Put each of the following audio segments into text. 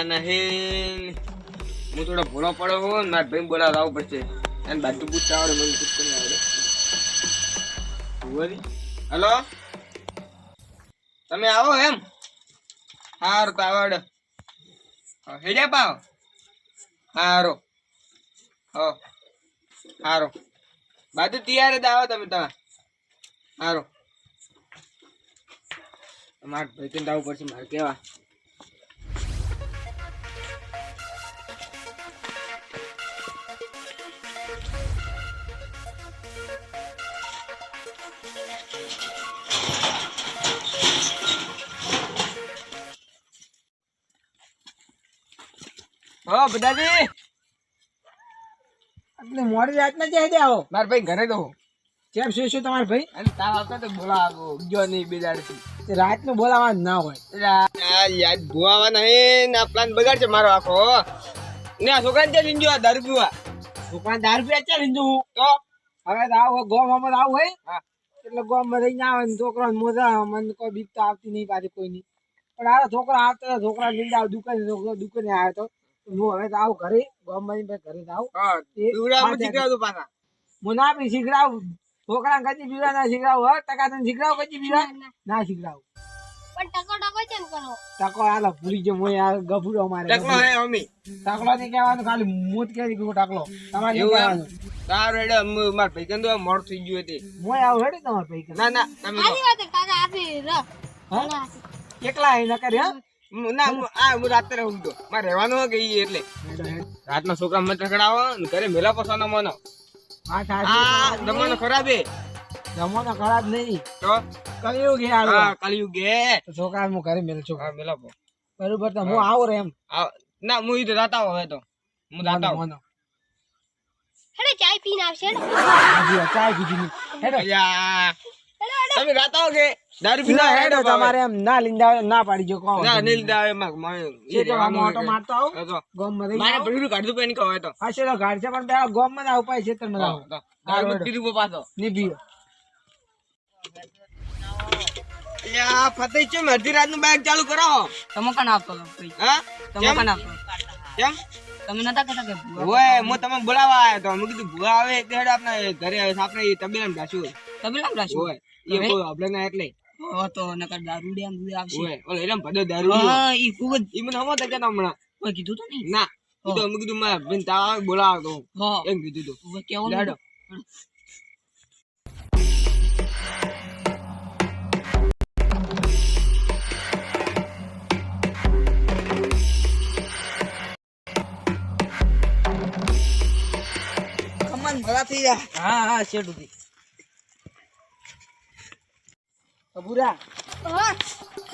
આવવાના હે. થોડો ભોળો પડ્યો હો મારા ભાઈ બોલાવ આવવું પડશે. અને બાજુ પૂછતા આવડે મને પૂછતા નહીં આવડે. હલો? તમે આવો એમ? હારું, તો આવડે. હેડે પાવ. સારો હો. સારું બાજુ તૈયાર જ આવો તમે તમે સારું મારે ભાઈ તો આવવું પડશે, મારે કેવા? હો બધાજી. એટલે મોડી રાતના જાય આવો મારા ભાઈ ઘરે તો કેમ શું શું તમારા ભાઈ? અને તાવ આવતો તો બોલાવો ગયો નહીં બે દાડથી તે રાતનું બોલાવા ના હોય. યાદ ધોવાવા નહીં ના પ્લાન બગાડશે મારો આખો ને આ છોકરા છે લીંજો આ દારૂ પીવા? દુકાન દારૂ પીવા ચાલ હું? તો? હવે તો આવો ગોમ અમારે આવું હોય. હા. એટલે ગોમમાં રહીને આવે ને છોકરા મોજા મને કોઈ બીક તો આવતી નહીં પાછી કોઈ નહીં પણ આ છોકરા આવતા છોકરા લીધા આવ દુકાને છોકરો દુકાને આવ્યો તો હું હવે તો આવું ઘરે ગોમમાં ઘરે તો આવું પીવડા પાછા હું ના બી શીખડાવું. છોકરા કદી પીવા ના શીખડાવું. હો ટકા તને શીખડાવું કદી પીવા ના શીખડાવું. પણ ટકો ટકો કેમ કરો. ટકો હાલો ભૂલી ગયો હું યાર ગભુરો મારે. ટકલો હે મમ્મી. ટકલો કહેવાનું ખાલી મોત કે ટકલો. તમારે? કહેવાનું? સારું હેડે મારા ભાઈ મોડ થઈ ગયું હતી. મોય આવું હેડી તમારે પૈકી ના ના તમે આની વાત કાકા આપી ર. હા? એકલા એ નકર હે? રાતના છોકરા મત રખડાવો ઘરે મેલા પસાનો મનો જમાનો ખરાબ ખરાબ નહીં તો કલયુગ છોકરા હું ઘરે મેલું છું મેલા બરોબર તો હું આવું રે એમ ના હું ઈ તો રાતા હવે તો હું રાતા મોનો. હેડે ચાય પીને આવશે હેડો ચાય પીધી. હેડો તમે ગાતા હો કે દારૂ પીના હેડો તમારે એમ ના લીંદા આવે ના પાડી જો કહો ના નીલ દાવે માં છે તો આમ ઓટો મારતો આવું? ગોમમાં મારે આવું. ભૂલું કાઢતું પેન કહો તો. હા છે તો ગાડ છે પણ બે ગોમમાં આવ ઉપાય છે તમે આવો દારૂ પીધું પાછો. નીભીઓ અલ્યા ફતેહ છે અડધી રાતનું બેગ ચાલુ કરો તમે કણ આપતો હા? તમે કણ આપતો કેમ તમે નતા કહેતા કે? ઓય હું તમે બોલાવા આવ્યો તો મેં કીધું ભૂવા આવે એટલે હેડ આપણે ઘરે આપણે ઈ તબેલામાં જાશું. તબેલામાં રાખ્યું? ઓય. એ કોઈ આપણે ના એટલે હો તો નકર દારૂડિયા ને બધું આવશે ઓય ઓલો એરમ ભદો દારૂ હા ઈ ખૂબ જ ઈ મને હમો તકે હમણાં કોઈ કીધું તો નહીં ના ઈ તો મેં કીધું મારા બેન તાવ આવે બોલાવો તો હા એમ કીધું તું હવે કેવું હેડો ખમણ ભલા થઈ જા હા હા શેઠ ઉધી કબૂરા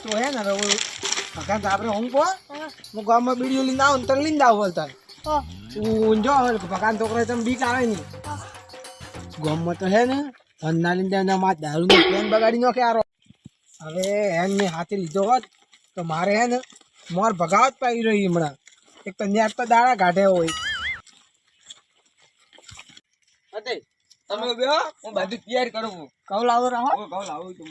તો હે ને રવો તો આપણે હું પો હું? ગામમાં બીડીઓ લઈને આવું ને તને લઈને આવું હા ઊંઝો હવે ભગવાન છોકરા તમે બીક આવે નહીં. ગામમાં તો હે ને ધંધા લઈને એના માં દારૂ નો પ્લેન બગાડી નો આરો. હવે હેન મેં હાથે લીધો હોત તો મારે હે ને મોર ભગાવત પાઈ રહી હમણાં. એક તો ન્યાર તો દાડા કાઢે હોય. તમે બે હું બધું તૈયાર કરું કઉ લાવો રહો. કહું લાવું છું.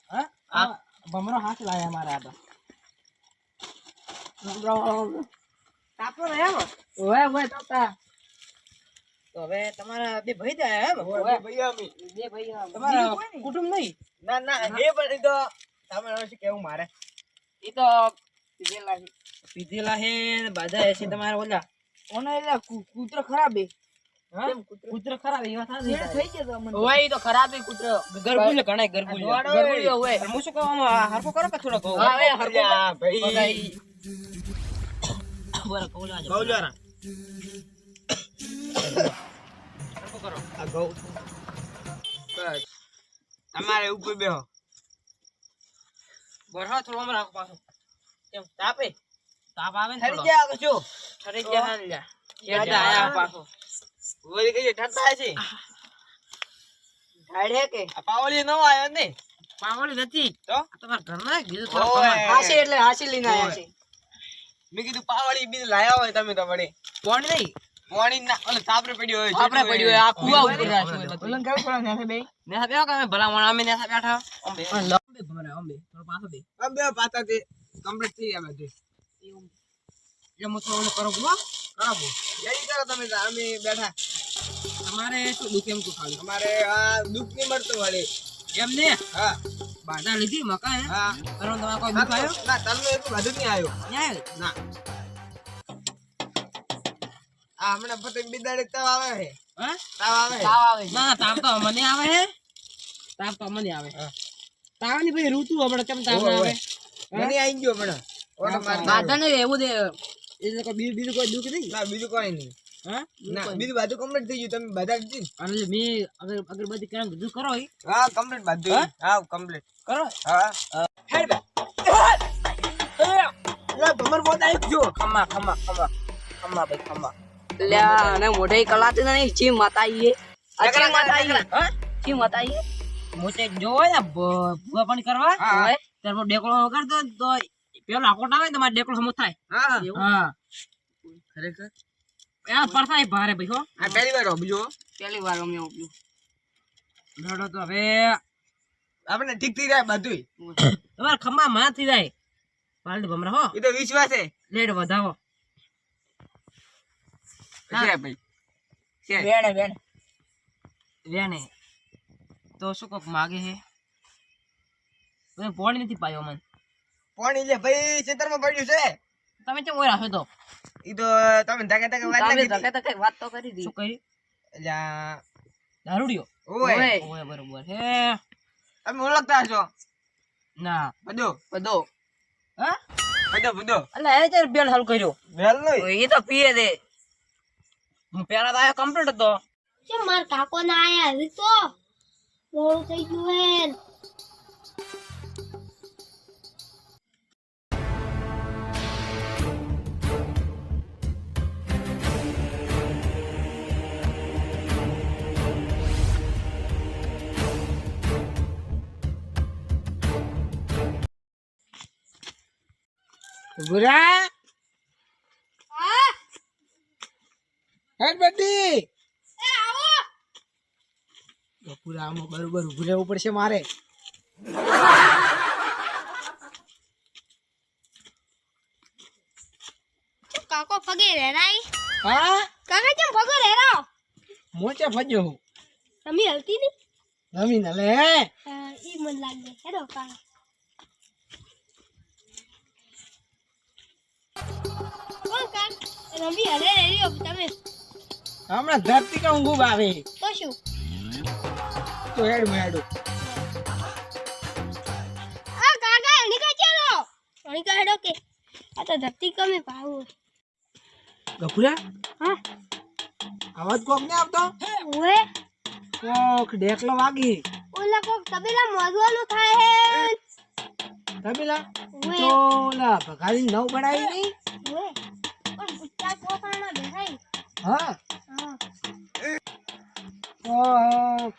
ભમરો હાથ લાયા મારા આ તો તાપો ને ઓય ઓય તાતા તો હવે તમારા બે ભાઈ જાય એમ? ઓય ભાઈ અમે. બે ભાઈ તમારા તમારા કુટુંબ નહીં? ના ના એ પણ તો તમારે શું કેવું મારે. એ તો પીધેલા છે. પીધેલા હે ને હે હશે તમારા ઓલા. ઓનો એટલે કૂતરો ખરાબ હે કૂતરો? ખરાબ એ વાત થઈ ગયો મને ઓય તો ખરાબ હે કૂતરો. ગરબુલ્યો ઘણા ગરબુલ્યો ગરબુલ્યો હોય. હું શું કહું કરો કે થોડો કહું ભાઈ. કરો. આ. બસ. તમારે ઉપર બેહો. બરહા થોડો હમણાં રાખો પાછો. કેમ તાપે તાપ આવે ને ઠરી થોડો. ગયા ઠરી ગયા ને આયા પાછો. વળી કઈ ઠરતા છે? ઢાળે કે? પાવળી નો આયો ને? પાવળી નથી. તો? તમાર ઘર ના કીધું તો. હાસી એટલે હાસી લઈને આયા છે. મેં કીધું પાવળી બીજું લાયા હોય તમે તો વળી. કોણ નહીં? પાણી ના ઓલે સાપરે પડ્યો હોય સાપરે પડ્યો હોય, આ કુવા ઉપર રાખ્યો. ઓલન કેવું પડે ને બે ને હા બેહો કામે ભલા મણ અમે ને નેસા બેઠા આમ લંબે ભમરે અંબે. થોડો પાછો બે. આ પાતા તે કમ્પ્લીટ થઈ ગયા બધું. એમ તો ઓલે કરો બુઆ. કરાવો રેડી કરો તમે અમે બેઠા. તમારે શું દુઃખ એમ શું ખાલી અમારે આ દુઃખ નહીં મળતું વળી. એમ ને? હા. બાધા લીધી મકા હે? તમારે કોઈ દુઃખ આવ્યો? ના તમને એટલું બાધું નહીં આવ્યો. ન્યાય. ના. આ હમણાં પતંગ બિદાડે તાવ આવે હે? તાવ આવે છે. ના ના, તાપ તો મને આવે હે. તાપ તો મને આવે. હા. તાવની ભાઈ ઋતુ હમણાં કેમ તાપ આવે? મને આઈ ગયો હમણાં. બાધા એવું દે. એટલે કોઈ બીજું બીજું કોઈ દુઃખ નહીં? ના બીજું કોઈ નહીં. બીજું બધું કમ્પ્લીટ થઈ ગયું. તમે બધા જ? અને મેં અગર અગરબત્તી કરીને બધું કરો. હા કમ્પ્લીટ બધું હા? હા કમ્પ્લીટ કરો? હા. હેડ બે. લે બોત આવી ગયો. ખમા ખમા ખમા. ખમા ભાઈ ખમા. લ્યા અને મોઢે કલાતી નહીં. ચી માતા ઈએ આ ચી માતા ઈએ ચી માતા ઈએ મોટે જો ને ભૂવા પણ કરવા? ત્યારે પછી વગાડતો તો પેલો આકોટ આવે તમારે ડેકળો સમૂહ થાય. હા. હા. ખરેખર? એના પરસાય ભારે ભાઈ હો. આ પહેલી વાર હો, પહેલી વાર અમે ઉપ્યું લડો તો હવે. આપણે ઠીક થઈ જાય બધું તમાર ખમ્મા માં થઈ જાય. પાલડ ભમરા હો. એ તો વિશ્વાસ છે. લેડ વધાવો. છે ભાઈ? છે. વેણે વેણે. વેણે. તો શું કોક માગે હે પોણી નથી પાયો મન. પોણી લે ભાઈ ખેતરમાં પડ્યું છે. તમે કેમ ઓય રાખો તો? ઈ તો તમે ધકે ધકે વાત તમે ધકે ધકે વાત તો કરી દી. શું કરી એટલે દારૂડિયો? ઓય. ઓય બરોબર હે. તમે ઓળખતા છો ના. બધો? બધો. હા? બધો બધો. એટલે એ ચાર બેલ હાલ કર્યો. એ તો પીએ દે. હું પેલા તો આયો કમ્પ્લીટ હતો. કેમ માર કાકો ના આયા? હજી તો મોડું થઈ ગયું હે. ગુરા હા હેડ બધી. આમાં બરોબર ઉભું રહેવું પડશે મારે. કાકો પગે હા? કાકા ચમ પગે રેરાવ મોચે ફજ્યો હું તમે હલતી નહીં? નવીન લે. ઈ મન લાગે. હેડો કાકા રમી હલે રેડી તમે. હમણાં ધરતી કા ઊંઘ આવે. તો શું? તો હેડ હેડું. આ કાકા એની કા ચલો એની કા હેડો કે? આ તો ધરતી કમે પાવું ગભરા હા. અવાજ કોક ને આવતો? ઓએ કોક ડેકલો વાગી. ઓલા કોક તબેલા મોજવાનું થાય હે તબેલા? તો ઓલા ભગાડી નવ પડાઈ નહીં? ઓએ હા. તો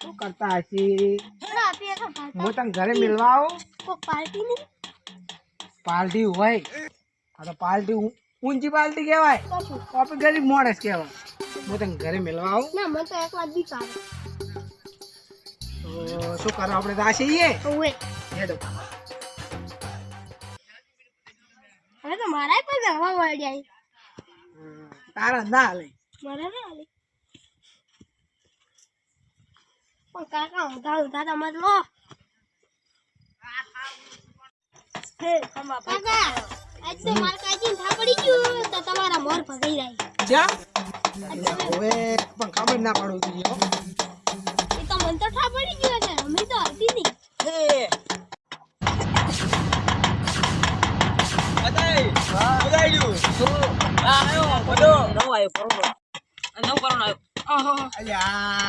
શું કરતા હશે? હું તને ઘરે મિલવા આવું કોક પાર્ટી પાર્ટી હોય. આ તો પાર્ટી ઊંચી પાર્ટી કહેવાય. આપણે ગરીબ માણસ કહેવાય. હું તને ઘરે મિલવા આવું ના મને તો એક વાત બી તો શું કરો આપણે તો આ છીએ હેડો. હવે તો મારા પણ જવા મળી આવી તારા ના લે મારા ના આલી પણ કાકા ઉધા ઉધા તમારે લો કાકા આજ તો માર કાચીને થા ગયું તો તમારા મોર ભગાઈ જાય ક્યાં હવે પણ ખબર ના પડવું જોઈએ એ તો મને તો થાપડી ગયો છે અમે તો હતી નહીં નવું આવ્યો બરોબર નવું કરવાનું આવ્યો અલ્યા